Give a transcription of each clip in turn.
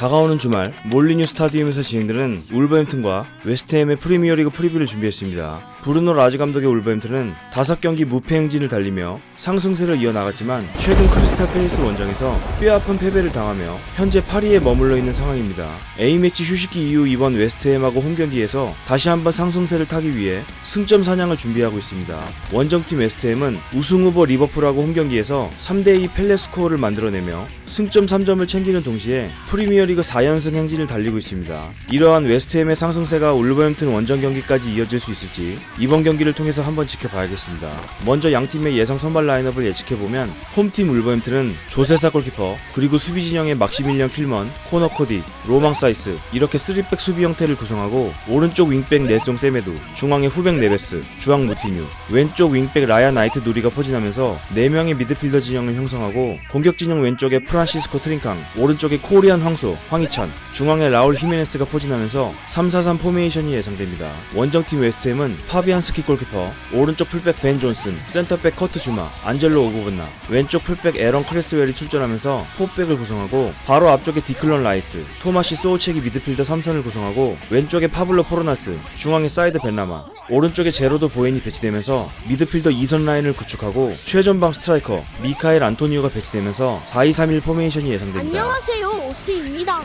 다가오는 주말 몰리뉴 스타디움에서 진행되는 울버햄튼과 웨스트햄의 프리미어리그 프리뷰를 준비했습니다. 브루노 라지 감독의 울버햄튼은 5경기 무패 행진을 달리며 상승세를 이어나갔지만 최근 크리스탈 팰리스 원정에서 뼈아픈 패배를 당하며 현재 8위에 머물러 있는 상황입니다. A매치 휴식기 이후 이번 웨스트햄하고 홈경기에서 다시 한번 상승세를 타기 위해 승점 사냥을 준비하고 있습니다. 원정팀 웨스트햄은 우승 후보 리버풀하고 홈경기에서 3대2 펠레 스코어를 만들어내며 승점 3점을 챙기는 동시에 프리미어 리그 4연승 행진을 달리고 있습니다. 이러한 웨스트햄의 상승세가 울버햄튼 원정 경기까지 이어질 수 있을지 이번 경기를 통해서 한번 지켜봐야겠습니다. 먼저 양 팀의 예상 선발 라인업을 예측해보면 홈팀 울버햄튼은 조세사 골키퍼 그리고 수비 진영의 막시밀리언 킬먼, 코너 코디, 로망 사이스 이렇게 3백 수비 형태를 구성하고 오른쪽 윙백 넬송 세메두, 중앙의 후백 네베스, 주앙 무티뉴, 왼쪽 윙백 라야 나이트 누리가 포진하면서 4명의 미드필더 진영을 형성하고 공격 진영 왼쪽에 프란시스코 트링캉, 오른쪽에 코리안 황소, 황희찬, 중앙에 라울 히메네스가 포진하면서 3-4-3 포메이션이 예상됩니다. 원정팀 웨스트햄은 파비안스키 골키퍼, 오른쪽 풀백 벤 존슨, 센터백 커트 주마, 안젤로 오고븐나, 왼쪽 풀백 에런 크레스웰이 출전하면서 포백을 구성하고 바로 앞쪽에 디클런 라이스, 토마시 소우체기 미드필더 3선을 구성하고 왼쪽에 파블로 포르나스, 중앙에 사이드 벤나마, 오른쪽에 제로도 보엔이 배치되면서 미드필더 2선 라인을 구축하고 최전방 스트라이커 미카엘 안토니오가 배치되면서 4-2-3-1 포메이션이 예상됩니다. 안녕하세요 오스입니다.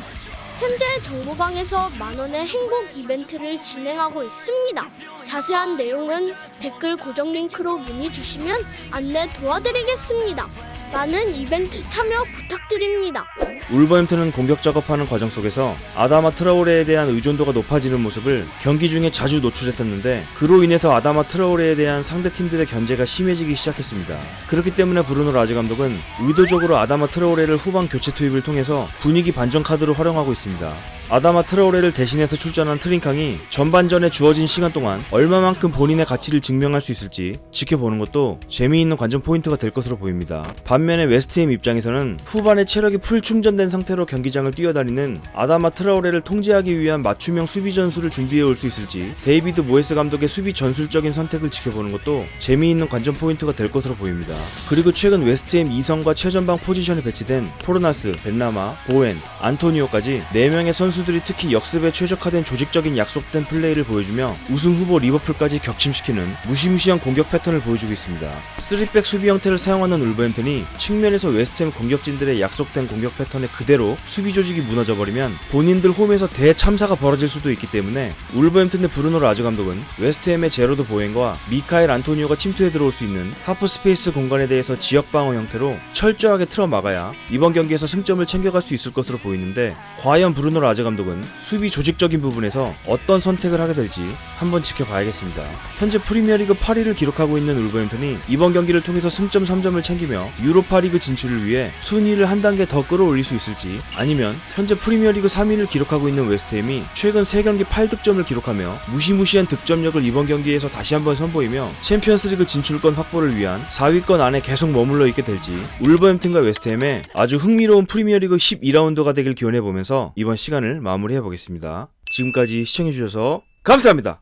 현재 정보방에서 만원의 행복 이벤트를 진행하고 있습니다. 자세한 내용은 댓글 고정 링크로 문의 주시면 안내 도와드리겠습니다. 많은 이벤트 참여 부탁드립니다. 울버햄튼은 공격 작업하는 과정 속에서 아다마 트라오레에 대한 의존도가 높아지는 모습을 경기 중에 자주 노출했었는데 그로 인해서 아다마 트라오레에 대한 상대 팀들의 견제가 심해지기 시작했습니다. 그렇기 때문에 브루노 라지 감독은 의도적으로 아다마 트라오레를 후반 교체 투입을 통해서 분위기 반전 카드로 활용하고 있습니다. 아다마 트라오레를 대신해서 출전한 트링캉이 전반전에 주어진 시간 동안 얼마만큼 본인의 가치를 증명할 수 있을지 지켜보는 것도 재미있는 관전 포인트가 될 것으로 보입니다. 반면에 웨스트햄 입장에서는 후반에 체력이 풀 충전된 상태로 경기장을 뛰어다니는 아다마 트라오레를 통제하기 위한 맞춤형 수비 전술을 준비해 올 수 있을지 데이비드 모에스 감독의 수비 전술적인 선택을 지켜보는 것도 재미있는 관전 포인트가 될 것으로 보입니다. 그리고 최근 웨스트햄 2선과 최전방 포지션에 배치된 포르나스, 벤나마, 보엔, 안토니오까지 4명의 선수 들이 특히 역습에 최적화된 조직적인 약속된 플레이를 보여주며 우승 후보 리버풀까지 격침시키는 무시무시한 공격 패턴을 보여주고 있습니다. 3백 수비 형태를 사용하는 울버햄튼이 측면에서 웨스트햄 공격진들의 약속된 공격 패턴에 그대로 수비 조직이 무너져버리면 본인들 홈에서 대참사가 벌어질 수도 있기 때문에 울버햄튼의 브루노 라즈 감독은 웨스트햄의 제로드 보엔과 미카엘 안토니오가 침투해 들어올 수 있는 하프 스페이스 공간에 대해서 지역 방어 형태로 철저하게 틀어 막아야 이번 경기에서 승점을 챙겨갈 수 있을 것으로 보이는데 과연 브루노 라즈 감독은 수비 조직적인 부분에서 어떤 선택을 하게 될지 한번 지켜봐야겠습니다. 현재 프리미어리그 8위를 기록하고 있는 울버햄튼이 이번 경기를 통해서 승점 3점을 챙기며 유로파리그 진출을 위해 순위를 한 단계 더 끌어올릴 수 있을지 아니면 현재 프리미어리그 3위를 기록하고 있는 웨스트햄이 최근 3경기 8득점을 기록하며 무시무시한 득점력을 이번 경기에서 다시 한번 선보이며 챔피언스리그 진출권 확보를 위한 4위권 안에 계속 머물러 있게 될지 울버햄튼과 웨스트햄의 아주 흥미로운 프리미어리그 12라운드가 되길 기원해 보면서 이번 시간을 마무리해 보겠습니다. 지금까지 시청해 주셔서 감사합니다.